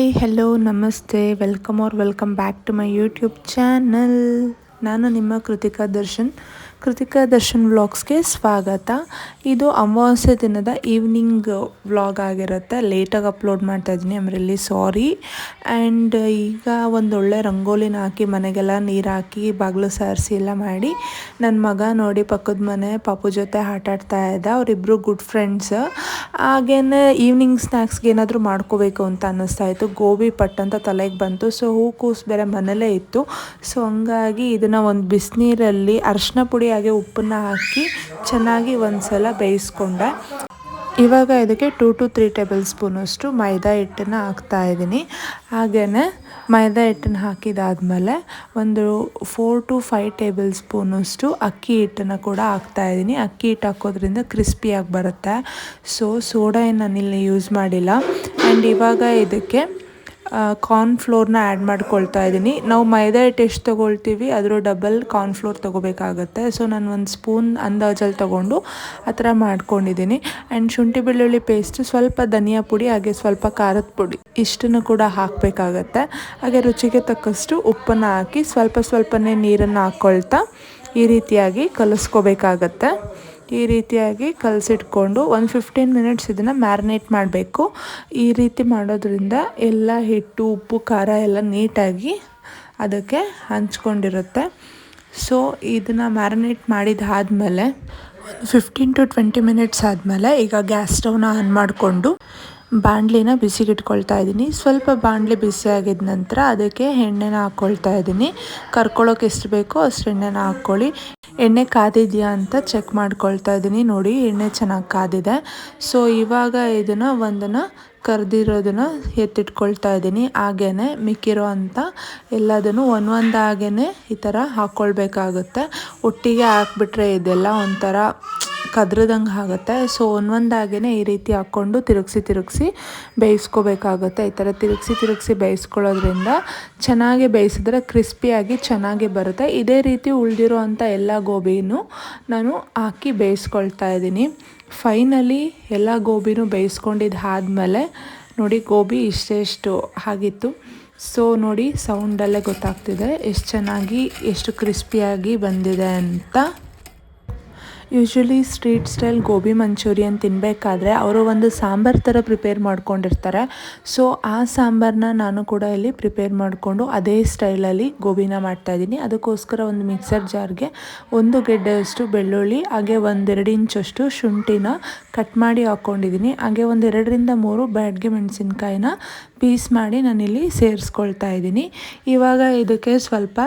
Hi hello ನಮಸ್ತೆ welcome or welcome back to my YouTube channel ನಾನು ನಿಮ್ಮ ಕೃತಿಕಾ ದರ್ಶನ್. ಕೃತಿಕಾ ದರ್ಶನ್ ವ್ಲಾಗ್ಸ್ಗೆ ಸ್ವಾಗತ. ಇದು ಅಮಾವಾಸ್ಯೆ ದಿನದ ಈವ್ನಿಂಗ್ ವ್ಲಾಗ್ ಆಗಿರುತ್ತೆ. ಲೇಟಾಗಿ ಅಪ್ಲೋಡ್ ಮಾಡ್ತಾ ಇದ್ದೀನಿ. I'm really sorry. ಆ್ಯಂಡ್ ಈಗ ಒಂದೊಳ್ಳೆ ರಂಗೋಲಿನ ಹಾಕಿ, ಮನೆಗೆಲ್ಲ ನೀರು ಹಾಕಿ, ಬಾಗಿಲು ಸಾರಿಸಿ ಎಲ್ಲ ಮಾಡಿ ನನ್ನ ಮಗ ನೋಡಿ ಪಕ್ಕದ ಮನೆ ಪಾಪು ಜೊತೆ ಆಟ ಆಡ್ತಾ ಇದ್ದ. ಅವರಿಬ್ಬರು ಗುಡ್ ಫ್ರೆಂಡ್ಸ್ ಹಾಗೇನೆ ಈವ್ನಿಂಗ್ ಸ್ನ್ಯಾಕ್ಸ್ಗೆ ಏನಾದರೂ ಮಾಡ್ಕೋಬೇಕು ಅಂತ ಅನ್ನಿಸ್ತಾ ಇತ್ತು. ಗೋಬಿ ಪಟ್ ಅಂತ ತಲೆಗೆ ಬಂತು. ಸೊ ಹೂ ಕೂಸು ಬೇರೆ ಮನೇಲೇ ಇತ್ತು. ಸೊ ಹಂಗಾಗಿ ಇದನ್ನು ಒಂದು ಬಿಸಿನೀರಲ್ಲಿ ಅರಿಶಿನ ಪುಡಿ ಹಾಗೆ ಉಪ್ಪನ್ನ ಹಾಕಿ ಚೆನ್ನಾಗಿ ಒಂದ್ಸಲ ಬೇಯಿಸ್ಕೊಂಡೆ. ಇವಾಗ ಇದಕ್ಕೆ ಟೂ ಟು ತ್ರೀ ಟೇಬಲ್ ಸ್ಪೂನಷ್ಟು ಮೈದಾ ಹಿಟ್ಟನ್ನು ಹಾಕ್ತಾ ಇದ್ದೀನಿ. ಹಾಗೆಯೇ ಮೈದಾ ಹಿಟ್ಟನ್ನು ಹಾಕಿದಾದ್ಮೇಲೆ ಒಂದು ಫೋರ್ ಟು ಫೈವ್ ಟೇಬಲ್ ಸ್ಪೂನಷ್ಟು ಅಕ್ಕಿ ಹಿಟ್ಟನ್ನು ಕೂಡ ಹಾಕ್ತಾ ಇದ್ದೀನಿ. ಅಕ್ಕಿ ಹಿಟ್ಟು ಹಾಕೋದ್ರಿಂದ ಕ್ರಿಸ್ಪಿಯಾಗಿ ಬರುತ್ತೆ. ಸೊ ಸೋಡಾ ಏನು ನಾನಿಲ್ಲಿ ಯೂಸ್ ಮಾಡಿಲ್ಲ. ಆ್ಯಂಡ್ ಇವಾಗ ಇದಕ್ಕೆ ಕಾರ್ನ್ಫ್ಲೋರ್ನ ಆ್ಯಡ್ ಮಾಡ್ಕೊಳ್ತಾ ಇದ್ದೀನಿ ನಾವು ಮೈದಾ ಹಿಟ್ಟು ಎಷ್ಟು ತೊಗೊಳ್ತೀವಿ ಅದರ ಡಬಲ್ ಕಾರ್ನ್ ಫ್ಲೋರ್ ತೊಗೋಬೇಕಾಗತ್ತೆ. ಸೊ ನಾನು ಒಂದು ಸ್ಪೂನ್ ಅಂದಾಜಲ್ಲಿ ತೊಗೊಂಡು ಆ ಥರ ಮಾಡ್ಕೊಂಡಿದ್ದೀನಿ ಆ್ಯಂಡ್ ಶುಂಠಿ ಬೆಳ್ಳುಳ್ಳಿ ಪೇಸ್ಟ್ ಸ್ವಲ್ಪ ಧನಿಯಾ ಪುಡಿ, ಹಾಗೆ ಸ್ವಲ್ಪ ಖಾರದ ಪುಡಿ ಇಷ್ಟನ್ನು ಕೂಡ ಹಾಕಬೇಕಾಗತ್ತೆ. ಹಾಗೆ ರುಚಿಗೆ ತಕ್ಕಷ್ಟು ಉಪ್ಪನ್ನು ಹಾಕಿ ಸ್ವಲ್ಪ ಸ್ವಲ್ಪನೇ ನೀರನ್ನು ಹಾಕ್ಕೊಳ್ತಾ ಈ ರೀತಿಯಾಗಿ ಕಲಿಸ್ಕೋಬೇಕಾಗತ್ತೆ. ಈ ರೀತಿಯಾಗಿ ಕಲಸಿಟ್ಕೊಂಡು ಒಂದು ಫಿಫ್ಟೀನ್ ಮಿನಿಟ್ಸ್ ಇದನ್ನು ಮ್ಯಾರಿನೇಟ್ ಮಾಡಬೇಕು. ಈ ರೀತಿ ಮಾಡೋದ್ರಿಂದ ಎಲ್ಲ ಹಿಟ್ಟು, ಉಪ್ಪು, ಖಾರ ಎಲ್ಲ ನೀಟಾಗಿ ಅದಕ್ಕೆ ಹಂಚ್ಕೊಂಡಿರುತ್ತೆ. ಸೊ ಇದನ್ನು ಮ್ಯಾರಿನೇಟ್ ಮಾಡಿದಾದಮೇಲೆ ಫಿಫ್ಟೀನ್ ಟು ಟ್ವೆಂಟಿ ಮಿನಿಟ್ಸ್ ಆದಮೇಲೆ ಈಗ ಗ್ಯಾಸ್ ಸ್ಟವ್ನ ಆನ್ ಮಾಡಿಕೊಂಡು ಬಾಣಲಿನ ಬಿಸಿಗಿಟ್ಕೊಳ್ತಾ ಇದ್ದೀನಿ. ಸ್ವಲ್ಪ ಬಾಂಡ್ಲಿ ಬಿಸಿ ಆಗಿದ ನಂತರ ಅದಕ್ಕೆ ಎಣ್ಣೆನ ಹಾಕ್ಕೊಳ್ತಾ ಇದ್ದೀನಿ. ಕರ್ಕೊಳ್ಳೋಕೆ ಎಷ್ಟು ಬೇಕೋ ಅಷ್ಟು ಎಣ್ಣೆನ ಹಾಕ್ಕೊಳ್ಳಿ. ಎಣ್ಣೆ ಕಾದಿದೆಯಾ ಅಂತ ಚೆಕ್ ಮಾಡ್ಕೊಳ್ತಾ ಇದ್ದೀನಿ. ನೋಡಿ, ಎಣ್ಣೆ ಚೆನ್ನಾಗಿ ಕಾದಿದೆ. ಸೊ ಇವಾಗ ಇದನ್ನು ಒಂದನ್ನು ಕರೆದಿರೋದನ್ನು ಎತ್ತಿಟ್ಕೊಳ್ತಾ ಇದ್ದೀನಿ. ಹಾಗೇ ಮಿಕ್ಕಿರೋ ಅಂಥ ಎಲ್ಲದನ್ನು ಒಂದೊಂದಾಗೇ ಈ ಥರ ಹಾಕ್ಕೊಳ್ಬೇಕಾಗುತ್ತೆ ಒಟ್ಟಿಗೆ ಹಾಕ್ಬಿಟ್ರೆ ಇದೆಲ್ಲ ಒಂಥರ ಕದ್ರದಂಗೆ ಆಗುತ್ತೆ. ಸೊ ಒಂದೊಂದಾಗೇ ಈ ರೀತಿ ಹಾಕ್ಕೊಂಡು ತಿರುಗಿಸಿ ತಿರುಗಿಸಿ ಬೇಯಿಸ್ಕೋಬೇಕಾಗುತ್ತೆ. ಈ ಥರ ತಿರುಗಿಸಿ ತಿರುಗಿಸಿ ಬೇಯಿಸ್ಕೊಳ್ಳೋದ್ರಿಂದ ಚೆನ್ನಾಗಿ ಬೇಯಿಸಿದ್ರೆ ಕ್ರಿಸ್ಪಿಯಾಗಿ ಚೆನ್ನಾಗಿ ಬರುತ್ತೆ. ಇದೇ ರೀತಿ ಉಳಿದಿರೋ ಅಂಥ ಎಲ್ಲ ಗೋಬಿನೂ ನಾನು ಹಾಕಿ ಬೇಯಿಸ್ಕೊಳ್ತಾ ಇದ್ದೀನಿ. ಫೈನಲಿ ಎಲ್ಲ ಗೋಬಿನೂ ಬೇಯಿಸ್ಕೊಂಡಿದ್ದು ಆದಮೇಲೆ ನೋಡಿ ಗೋಬಿ ಇಷ್ಟೆಷ್ಟು ಆಗಿತ್ತು. ಸೊ ನೋಡಿ ಸೌಂಡಲ್ಲೇ ಗೊತ್ತಾಗ್ತಿದೆ. ಎಷ್ಟು ಚೆನ್ನಾಗಿ, ಎಷ್ಟು ಕ್ರಿಸ್ಪಿಯಾಗಿ ಬಂದಿದೆ ಅಂತ. Usually street style gobi Manchurian ತಿನ್ನಬೇಕಾದ್ರೆ ಅವರು ಒಂದು ಸಾಂಬಾರು ಥರ ಪ್ರಿಪೇರ್ ಮಾಡ್ಕೊಂಡಿರ್ತಾರೆ ಸೊ ಆ ಸಾಂಬಾರನ್ನ ನಾನು ಕೂಡ ಇಲ್ಲಿ ಪ್ರಿಪೇರ್ ಮಾಡಿಕೊಂಡು ಅದೇ ಸ್ಟೈಲಲ್ಲಿ ಗೋಬಿನ ಮಾಡ್ತಾಯಿದ್ದೀನಿ ಅದಕ್ಕೋಸ್ಕರ ಒಂದು ಮಿಕ್ಸರ್ ಜಾರ್ಗೆ ಒಂದು ಗೆಡ್ಡೆಯಷ್ಟು ಬೆಳ್ಳುಳ್ಳಿ ಹಾಗೆ ಒಂದೆರಡು ಇಂಚಷ್ಟು ಶುಂಠಿನ ಕಟ್ ಮಾಡಿ ಹಾಕ್ಕೊಂಡಿದ್ದೀನಿ ಹಾಗೆ ಒಂದೆರಡರಿಂದ ಮೂರು ಬ್ಯಾಡ್ಗೆ ಮೆಣಸಿನ್ಕಾಯಿನ ಪೀಸ್ ಮಾಡಿ ನಾನಿಲ್ಲಿ ಸೇರಿಸ್ಕೊಳ್ತಾ ಇದ್ದೀನಿ ಇವಾಗ ಇದಕ್ಕೆ ಸ್ವಲ್ಪ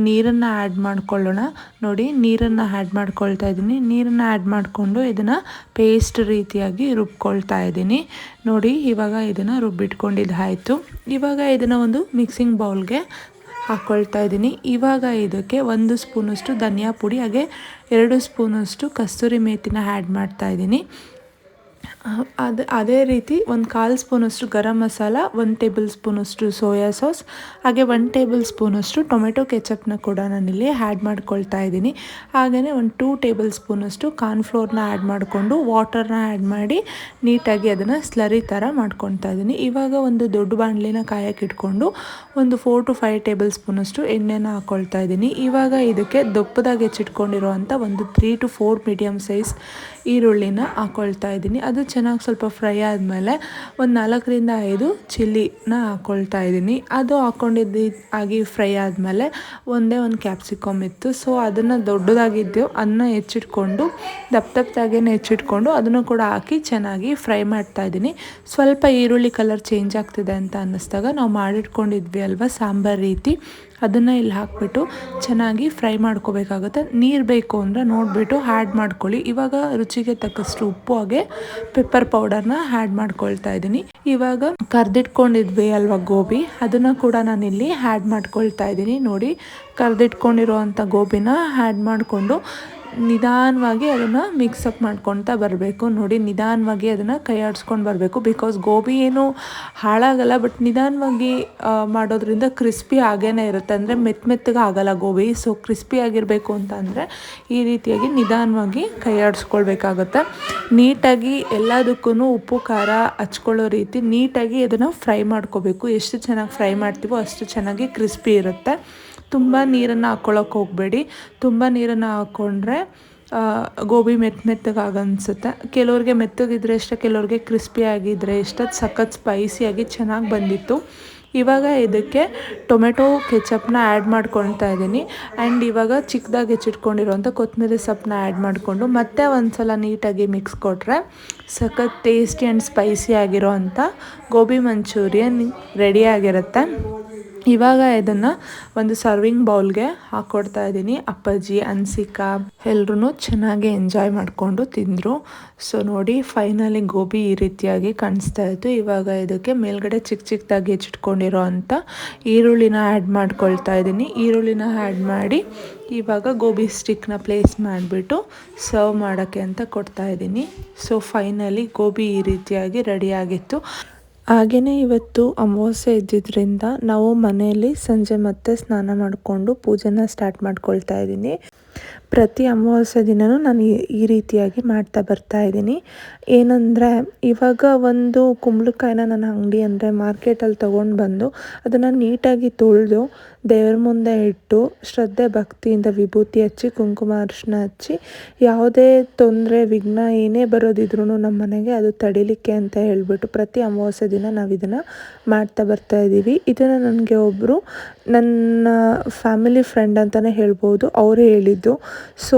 ನೀರನ್ನು ಆ್ಯಡ್ ಮಾಡ್ಕೊಳ್ಳೋಣ ನೋಡಿ ನೀರನ್ನು ಆ್ಯಡ್ ಮಾಡ್ಕೊಳ್ತಾ ಇದ್ದೀನಿ ನೀರನ್ನು ಆ್ಯಡ್ ಮಾಡಿಕೊಂಡು ಇದನ್ನು ಪೇಸ್ಟ್ ರೀತಿಯಾಗಿ ರುಬ್ಕೊಳ್ತಾ ಇದ್ದೀನಿ. ನೋಡಿ, ಇವಾಗ ಇದನ್ನು ರುಬ್ಬಿಟ್ಕೊಂಡಿದ್ದಾಯಿತು ಇವಾಗ ಇದನ್ನು ಒಂದು ಮಿಕ್ಸಿಂಗ್ ಬೌಲ್ಗೆ ಹಾಕ್ಕೊಳ್ತಾ ಇದ್ದೀನಿ. ಇವಾಗ ಇದಕ್ಕೆ ಒಂದು ಸ್ಪೂನಷ್ಟು ಧನಿಯಾ ಪುಡಿ, ಹಾಗೆ ಎರಡು ಸ್ಪೂನಷ್ಟು ಕಸ್ತೂರಿ ಮೇಥಿನ ಆ್ಯಡ್ ಮಾಡ್ತಾ ಇದ್ದೀನಿ. ಅದು, ಅದೇ ರೀತಿ ಒಂದು ಕಾಲು ಸ್ಪೂನಷ್ಟು ಗರಂ ಮಸಾಲ, ಒಂದು ಟೇಬಲ್ ಸ್ಪೂನಷ್ಟು ಸೋಯಾ ಸಾಸ್, ಹಾಗೆ ಒನ್ ಟೇಬಲ್ ಸ್ಪೂನಷ್ಟು ಟೊಮೆಟೊ ಕೆಚಪ್ನ ಕೂಡ ನಾನಿಲ್ಲಿ ಆ್ಯಡ್ ಮಾಡ್ಕೊಳ್ತಾ ಇದ್ದೀನಿ. ಹಾಗೆಯೇ ಒಂದು ಟೂ ಟೇಬಲ್ ಸ್ಪೂನಷ್ಟು ಕಾರ್ನ್ಫ್ಲೋರ್ನ ಆ್ಯಡ್ ಮಾಡಿಕೊಂಡು ವಾಟರ್ನ ಆ್ಯಡ್ ಮಾಡಿ ನೀಟಾಗಿ ಅದನ್ನು ಸ್ಲರಿ ಥರ ಮಾಡ್ಕೊತಾ ಇದ್ದೀನಿ. ಇವಾಗ ಒಂದು ದೊಡ್ಡ ಬಾಣಲಿನ ಕಾಯಕ್ಕೆ ಇಟ್ಕೊಂಡು ಒಂದು ಫೋರ್ ಟು ಫೈವ್ ಟೇಬಲ್ ಸ್ಪೂನಷ್ಟು ಎಣ್ಣೆನ ಹಾಕ್ಕೊಳ್ತಾ ಇದ್ದೀನಿ. ಇವಾಗ ಇದಕ್ಕೆ ದಪ್ಪದಾಗಿ ಹೆಚ್ಚಿಟ್ಕೊಂಡಿರುವಂಥ ಒಂದು three to four medium size ಈರುಳ್ಳಿನ ಹಾಕ್ಕೊಳ್ತಾ ಇದ್ದೀನಿ. ಅದು ಚೆನ್ನಾಗಿ ಸ್ವಲ್ಪ ಫ್ರೈ ಆದಮೇಲೆ ಒಂದು ನಾಲ್ಕರಿಂದ ಐದು ಚಿಲ್ಲಿನ ಹಾಕ್ಕೊಳ್ತಾ ಇದ್ದೀನಿ. ಅದು ಹಾಕ್ಕೊಂಡಿದ್ದು ಆಗಿ ಫ್ರೈ ಆದಮೇಲೆ ಒಂದೇ ಒಂದು ಕ್ಯಾಪ್ಸಿಕಮ್ ಇತ್ತು. ಸೊ ಅದನ್ನು ದೊಡ್ಡದಾಗಿದ್ದು ಅದನ್ನ ಹೆಚ್ಚಿಟ್ಕೊಂಡು, ದಪ್ಪ ದಪ್ಪದಾಗೇನೆ ಹೆಚ್ಚಿಟ್ಕೊಂಡು ಅದನ್ನು ಕೂಡ ಹಾಕಿ ಚೆನ್ನಾಗಿ ಫ್ರೈ ಮಾಡ್ತಾ ಇದ್ದೀನಿ. ಸ್ವಲ್ಪ ಈರುಳ್ಳಿ ಕಲರ್ ಚೇಂಜ್ ಆಗ್ತಿದೆ ಅಂತ ಅನ್ನಿಸ್ದಾಗ ನಾವು ಮಾಡಿಟ್ಕೊಂಡಿದ್ವಿ ಅಲ್ವಾ ಸಾಂಬಾರು ರೀತಿ. ಅದನ್ನು ಇಲ್ಲಿ ಹಾಕ್ಬಿಟ್ಟು ಚೆನ್ನಾಗಿ ಫ್ರೈ ಮಾಡ್ಕೋಬೇಕಾಗುತ್ತೆ. ನೀರು ಬೇಕು ಅಂದರೆ ನೋಡಿಬಿಟ್ಟು ಆ್ಯಡ್ ಮಾಡ್ಕೊಳ್ಳಿ. ಇವಾಗ ರುಚಿಗೆ ತಕ್ಕಷ್ಟು ಉಪ್ಪು, ಹಾಗೆ ಪೆಪ್ಪರ್ ಪೌಡರ್ನ ಆ್ಯಡ್ ಮಾಡ್ಕೊಳ್ತಾ ಇದ್ದೀನಿ. ಇವಾಗ ಕರ್ದಿಟ್ಕೊಂಡಿದ್ವಿ ಅಲ್ವಾ ಗೋಬಿ? ಅದನ್ನು ಕೂಡ ನಾನಿಲ್ಲಿ ಆ್ಯಡ್ ಮಾಡ್ಕೊಳ್ತಾ ಇದ್ದೀನಿ. ನೋಡಿ ಕರ್ದಿಟ್ಕೊಂಡಿರೋ ಅಂಥ ಗೋಬಿನ ಆ್ಯಡ್ ಮಾಡಿಕೊಂಡು ನಿಧಾನವಾಗಿ ಅದನ್ನು ಮಿಕ್ಸಪ್ ಮಾಡ್ಕೊತಾ ಬರಬೇಕು. ನೋಡಿ, ನಿಧಾನವಾಗಿ ಅದನ್ನು ಕೈಯಾಡಿಸ್ಕೊಂಡು ಬರಬೇಕು. ಬಿಕಾಸ್ ಗೋಬಿ ಏನು ಹಾಳಾಗಲ್ಲ ಬಟ್ ನಿಧಾನವಾಗಿ ಮಾಡೋದ್ರಿಂದ ಕ್ರಿಸ್ಪಿ ಆಗೇ ಇರುತ್ತೆ. ಅಂದರೆ ಮೆತ್ತ ಮೆತ್ತಗೆ ಆಗಲ್ಲ ಗೋಬಿ. ಸೊ ಕ್ರಿಸ್ಪಿ ಆಗಿರಬೇಕು ಅಂತ ಅಂದರೆ ಈ ರೀತಿಯಾಗಿ ನಿಧಾನವಾಗಿ ಕೈ ಆಡಿಸ್ಕೊಳ್ಬೇಕಾಗುತ್ತೆ. ನೀಟಾಗಿ ಎಲ್ಲದಕ್ಕೂ ಉಪ್ಪು, ಖಾರ ಹಚ್ಕೊಳ್ಳೋ ರೀತಿ ನೀಟಾಗಿ ಅದನ್ನು ಫ್ರೈ ಮಾಡ್ಕೋಬೇಕು. ಎಷ್ಟು ಚೆನ್ನಾಗಿ ಫ್ರೈ ಮಾಡ್ತೀವೋ ಅಷ್ಟು ಚೆನ್ನಾಗಿ ಕ್ರಿಸ್ಪಿ ಇರುತ್ತೆ. ತುಂಬ ನೀರನ್ನು ಹಾಕ್ಕೊಳ್ಳೋಕೆ ಹೋಗಬೇಡಿ. ತುಂಬ ನೀರನ್ನು ಹಾಕ್ಕೊಂಡ್ರೆ ಗೋಬಿ ಮೆತ್ತ ಮೆತ್ತಗಾಗನ್ಸುತ್ತೆ ಕೆಲವ್ರಿಗೆ ಮೆತ್ತಗಿದ್ರೆ ಇಷ್ಟ, ಕೆಲವ್ರಿಗೆ ಕ್ರಿಸ್ಪಿ ಆಗಿದ್ರೆ ಇಷ್ಟ. ಸಖತ್ ಸ್ಪೈಸಿಯಾಗಿ ಚೆನ್ನಾಗಿ ಬಂದಿತ್ತು. ಇವಾಗ ಇದಕ್ಕೆ ಟೊಮೆಟೊ ಕೆಚಪ್ನ ಆ್ಯಡ್ ಮಾಡ್ಕೊಳ್ತಾ ಇದ್ದೀನಿ ಆ್ಯಂಡ್ ಇವಾಗ ಚಿಕ್ಕದಾಗಿ ಹೆಚ್ಚಿಟ್ಕೊಂಡಿರೋಂಥ ಕೊತ್ತಂಬರಿ ಸೊಪ್ಪನ್ನ ಆ್ಯಡ್ ಮಾಡಿಕೊಂಡು ಮತ್ತೆ ಒಂದು ಸಲ ನೀಟಾಗಿ ಮಿಕ್ಸ್ ಕೊಟ್ಟರೆ ಸಖತ್ ಟೇಸ್ಟಿ ಆ್ಯಂಡ್ ಸ್ಪೈಸಿ ಆಗಿರೋ ಅಂಥ ಗೋಬಿ ಮಂಚೂರಿಯನ್ ರೆಡಿಯಾಗಿರುತ್ತೆ ಇವಾಗ ಇದನ್ನು ಒಂದು ಸರ್ವಿಂಗ್ ಬೌಲ್ಗೆ ಹಾಕ್ಕೊಡ್ತಾ ಇದ್ದೀನಿ. ಅಪ್ಪಾಜಿ, ಅನ್ಸಿಕಾ ಎಲ್ಲರೂ ಚೆನ್ನಾಗಿ ಎಂಜಾಯ್ ಮಾಡಿಕೊಂಡು ತಿಂದರು. ಸೊ ನೋಡಿ ಫೈನಲಿ ಗೋಬಿ ಈ ರೀತಿಯಾಗಿ ಕಾಣಿಸ್ತಾ ಇತ್ತು. ಇವಾಗ ಇದಕ್ಕೆ ಮೇಲ್ಗಡೆ ಚಿಕ್ಕ ಚಿಕ್ಕದಾಗಿ ಹೆಚ್ಚಿಟ್ಕೊಂಡಿರೋ ಅಂಥ ಈರುಳ್ಳಿನ ಆ್ಯಡ್ ಮಾಡ್ಕೊಳ್ತಾ ಇದ್ದೀನಿ. ಈರುಳ್ಳಿನ ಆ್ಯಡ್ ಮಾಡಿ ಇವಾಗ ಗೋಬಿ ಸ್ಟಿಕ್ನ ಪ್ಲೇಸ್ ಮಾಡಿಬಿಟ್ಟು ಸರ್ವ್ ಮಾಡೋಕ್ಕೆ ಅಂತ ಕೊಡ್ತಾ ಇದ್ದೀನಿ. ಸೊ ಫೈನಲಿ ಗೋಬಿ ಈ ರೀತಿಯಾಗಿ ರೆಡಿಯಾಗಿತ್ತು ಹಾಗೆಯೇ ಇವತ್ತು ಅಮಾವಾಸ್ಯೆ ಇದ್ದಿದ್ದರಿಂದ ನಾವು ಮನೆಯಲ್ಲಿ ಸಂಜೆ ಮತ್ತೆ ಸ್ನಾನ ಮಾಡಿಕೊಂಡು ಪೂಜೆನ ಸ್ಟಾರ್ಟ್ ಮಾಡ್ಕೊಳ್ತಾ ಇದ್ದೀನಿ. ಪ್ರತಿ ಅಮಾವಾಸ್ಯೆ ದಿನವೂ ನಾನು ಈ ರೀತಿಯಾಗಿ ಮಾಡ್ತಾ ಬರ್ತಾ ಇದ್ದೀನಿ. ಏನಂದರೆ, ಇವಾಗ ಒಂದು ಕುಂಬಳಕಾಯಿನ ನಾನು ಅಂಗಡಿ ಅಂದರೆ ಮಾರ್ಕೆಟಲ್ಲಿ ತೊಗೊಂಡು ಬಂದು ಅದನ್ನು ನೀಟಾಗಿ ತೊಳೆದು ದೇವ್ರ ಮುಂದೆ ಇಟ್ಟು ಶ್ರದ್ಧೆ, ಭಕ್ತಿಯಿಂದ ವಿಭೂತಿ ಹಚ್ಚಿ, ಕುಂಕುಮ ಅರಿಶಿನ ಹಚ್ಚಿ, ಯಾವುದೇ ತೊಂದರೆ, ವಿಘ್ನ ಏನೇ ಬರೋದಿದ್ರೂ ನಮ್ಮ ಮನೆಗೆ ಅದು ತಡಿಲಿಕ್ಕೆ ಅಂತ ಹೇಳಿಬಿಟ್ಟು ಪ್ರತಿ ಅಮಾವಾಸ್ಯೆ ದಿನ ನಾವು ಇದನ್ನು ಮಾಡ್ತಾ ಬರ್ತಾ ಇದ್ದೀವಿ. ಇದನ್ನು ನನಗೆ ಒಬ್ಬರು ನನ್ನ ಫ್ಯಾಮಿಲಿ ಫ್ರೆಂಡ್ ಅಂತಲೇ ಹೇಳ್ಬೋದು. ಅವರೇ ಹೇಳಿದ್ದು. ಸೊ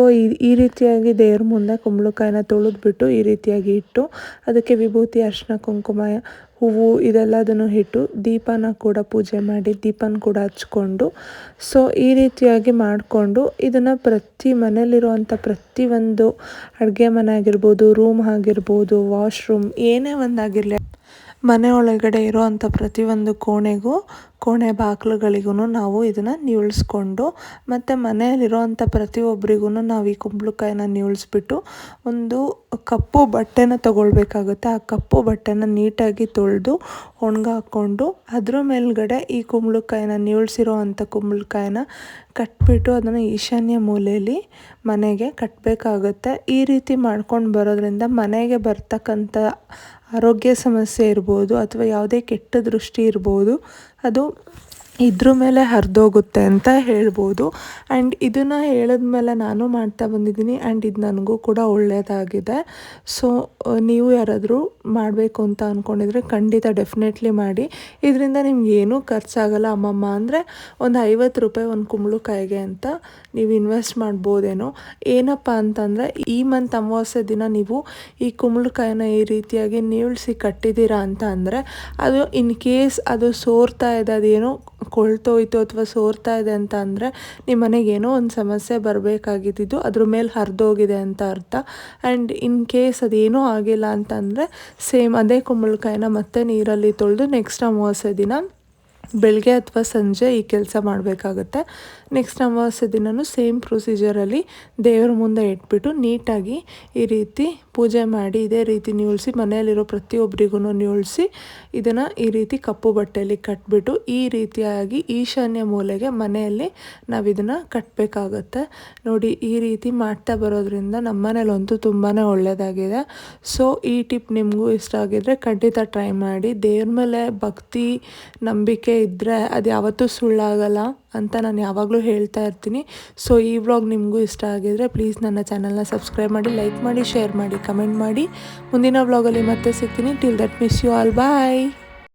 ಈ ರೀತಿಯಾಗಿ ದೇವ್ರ ಮುಂದೆ ಕುಂಬಳಕಾಯಿನ ತೊಳೆದ್ಬಿಟ್ಟು ಈ ರೀತಿಯಾಗಿ ಇಟ್ಟು, ಅದಕ್ಕೆ ವಿಭೂತಿ, ಅರ್ಶಿನ, ಕುಂಕುಮ, ಹೂವು ಇದೆಲ್ಲದನ್ನು ಇಟ್ಟು ದೀಪನ ಕೂಡ ಪೂಜೆ ಮಾಡಿ ದೀಪನ ಕೂಡ ಹಚ್ಕೊಂಡು ಸೊ ಈ ರೀತಿಯಾಗಿ ಮಾಡಿಕೊಂಡು ಇದನ್ನು ಪ್ರತಿ ಮನೆಯಲ್ಲಿರುವಂಥ ಪ್ರತಿಯೊಂದು ಅಡುಗೆ ಮನೆ ಆಗಿರ್ಬೋದು ರೂಮ್ ಆಗಿರ್ಬೋದು ವಾಶ್ರೂಮ್ ಏನೇ ಒಂದಾಗಿರಲಿ. ಮನೆ ಒಳಗಡೆ ಇರೋವಂಥ ಪ್ರತಿಯೊಂದು ಕೋಣೆಗೂ, ಕೋಣೆ ಬಾಗ್ಲುಗಳಿಗೂ ನಾವು ಇದನ್ನು ನಿವಳಿಸ್ಕೊಂಡು ಮತ್ತು ಮನೆಯಲ್ಲಿರೋವಂಥ ಪ್ರತಿಯೊಬ್ಬರಿಗೂ ನಾವು ಈ ಕುಂಬಳಕಾಯಿನ ನಿವಳಿಸ್ಬಿಟ್ಟು ಒಂದು ಕಪ್ಪು ಬಟ್ಟೆನ ತೊಗೊಳ್ಬೇಕಾಗುತ್ತೆ. ಆ ಕಪ್ಪು ಬಟ್ಟೆನ ನೀಟಾಗಿ ತೊಳೆದು ಒಣಗಾಕ್ಕೊಂಡು ಅದ್ರ ಮೇಲ್ಗಡೆ ಈ ಕುಂಬಳಕಾಯಿನ ನಿವುಳಿಸಿರೋ ಅಂಥ ಕುಂಬಳಕಾಯಿನ ಕಟ್ಬಿಟ್ಟು ಅದನ್ನು ಈಶಾನ್ಯ ಮೂಲೆಯಲ್ಲಿ ಮನೆಗೆ ಕಟ್ಟಬೇಕಾಗುತ್ತೆ ಈ ರೀತಿ ಮಾಡ್ಕೊಂಡು ಬರೋದ್ರಿಂದ ಮನೆಗೆ ಬರ್ತಕ್ಕಂಥ ಆರೋಗ್ಯ ಸಮಸ್ಯೆ ಇರ್ಬೋದು ಅಥವಾ ಯಾವುದೇ ಕೆಟ್ಟ ದೃಷ್ಟಿ ಇರ್ಬೋದು, ಅದು ಇದ್ರ ಮೇಲೆ ಹರಿದೋಗುತ್ತೆ ಅಂತ ಹೇಳ್ಬೋದು. ಆ್ಯಂಡ್ ಇದನ್ನು ಹೇಳಿದ್ಮೇಲೆ ನಾನು ಮಾಡ್ತಾ ಬಂದಿದ್ದೀನಿ ಆ್ಯಂಡ್ ಇದು ನನಗೂ ಕೂಡ ಒಳ್ಳೆಯದಾಗಿದೆ ಸೊ ನೀವು ಯಾರಾದರೂ ಮಾಡಬೇಕು ಅಂತ ಅಂದ್ಕೊಂಡಿದ್ರೆ ಖಂಡಿತ ಡೆಫಿನೆಟ್ಲಿ ಮಾಡಿ. ಇದರಿಂದ ನಿಮ್ಗೆ ಏನೂ ಖರ್ಚಾಗಲ್ಲ ಅಮ್ಮಮ್ಮ. ಅಂದರೆ ಒಂದು ಐವತ್ತು ರೂಪಾಯಿ ಒಂದು ಕುಂಬಳಕಾಯಿಗೆ ಅಂತ ನೀವು ಇನ್ವೆಸ್ಟ್ ಮಾಡ್ಬೋದೇನೋ. ಏನಪ್ಪ ಅಂತಂದರೆ, ಈ ಮಂತ್ ಅಮಾವಾಸ್ಯೆ ದಿನ ನೀವು ಈ ಕುಂಬಳಕಾಯಿನ ಈ ರೀತಿಯಾಗಿ ನೀಳ್ಸಿ ಕಟ್ಟಿದ್ದೀರಾ ಅಂತ ಅಂದರೆ, ಅದು ಇನ್ ಕೇಸ್ ಅದು ಸೋರ್ತಾ ಇದೆ, ಅದೇನೋ ಕೊಳ್ತೋಯ್ತು ಅಥವಾ ಸೋರ್ತಾ ಇದೆ ಅಂತ ಅಂದರೆ, ನಿಮ್ಮ ಮನೆಗೆ ಏನೋ ಒಂದು ಸಮಸ್ಯೆ ಬರಬೇಕಾಗಿದ್ದು ಅದ್ರ ಮೇಲೆ ಹರಿದೋಗಿದೆ ಅಂತ ಅರ್ಥ. ಆ್ಯಂಡ್ ಇನ್ ಕೇಸ್ ಅದೇನೂ ಆಗಿಲ್ಲ ಅಂತಂದರೆ ಸೇಮ್ ಅದೇ ಕುಂಬಳಕಾಯಿನ ಮತ್ತೆ ನೀರಲ್ಲಿ ತೊಳೆದು ನೆಕ್ಸ್ಟ್ ಅಮಾವಾಸ್ಯೆ ದಿನ ಬೆಳಗ್ಗೆ ಅಥವಾ ಸಂಜೆ ಈ ಕೆಲಸ ಮಾಡಬೇಕಾಗತ್ತೆ. ನೆಕ್ಸ್ಟ್ ಅಮಾವಾಸ್ಯೆ ದಿನವೂ ಸೇಮ್ ಪ್ರೊಸೀಜರಲ್ಲಿ ದೇವರ ಮುಂದೆ ಇಟ್ಬಿಟ್ಟು ನೀಟಾಗಿ ಈ ರೀತಿ ಪೂಜೆ ಮಾಡಿ, ಇದೇ ರೀತಿ ನೀಳಿಸಿ ಮನೆಯಲ್ಲಿರೋ ಪ್ರತಿಯೊಬ್ಬರಿಗೂ ನೀಳಿಸಿ ಇದನ್ನು ಈ ರೀತಿ ಕಪ್ಪು ಬಟ್ಟೆಯಲ್ಲಿ ಕಟ್ಬಿಟ್ಟು ಈ ರೀತಿಯಾಗಿ ಈಶಾನ್ಯ ಮೂಲೆಗೆ ಮನೆಯಲ್ಲಿ ನಾವು ಇದನ್ನು ಕಟ್ಟಬೇಕಾಗತ್ತೆ ನೋಡಿ, ಈ ರೀತಿ ಮಾಡ್ತಾ ಬರೋದ್ರಿಂದ ನಮ್ಮ ಮನೇಲಂತೂ ತುಂಬಾ ಒಳ್ಳೆಯದಾಗಿದೆ ಸೊ ಈ ಟಿಪ್ ನಿಮಗೂ ಇಷ್ಟ ಆಗಿದ್ರೆ ಖಂಡಿತ ಟ್ರೈ ಮಾಡಿ. ದೇವ್ರ ಮೇಲೆ ಭಕ್ತಿ ನಂಬಿಕೆ ಇದ್ದರೆ ಅದು ಯಾವತ್ತೂ ಸುಳ್ಳಾಗಲ್ಲ ಅಂತ ನಾನು ಯಾವಾಗಲೂ ಹೇಳ್ತಾ ಇರ್ತೀನಿ. ಸೊ ಈ ವ್ಲಾಗ್ ನಿಮಗೂ ಇಷ್ಟ ಆಗಿದ್ರೆ ಪ್ಲೀಸ್ ನನ್ನ ಚಾನಲ್ನ ಸಬ್ಸ್ಕ್ರೈಬ್ ಮಾಡಿ ಲೈಕ್ ಮಾಡಿ ಶೇರ್ ಮಾಡಿ ಕಮೆಂಟ್ ಮಾಡಿ. ಮುಂದಿನ ವ್ಲಾಗಲ್ಲಿ ಮತ್ತೆ ಸಿಗ್ತೀನಿ. Till that miss you all bye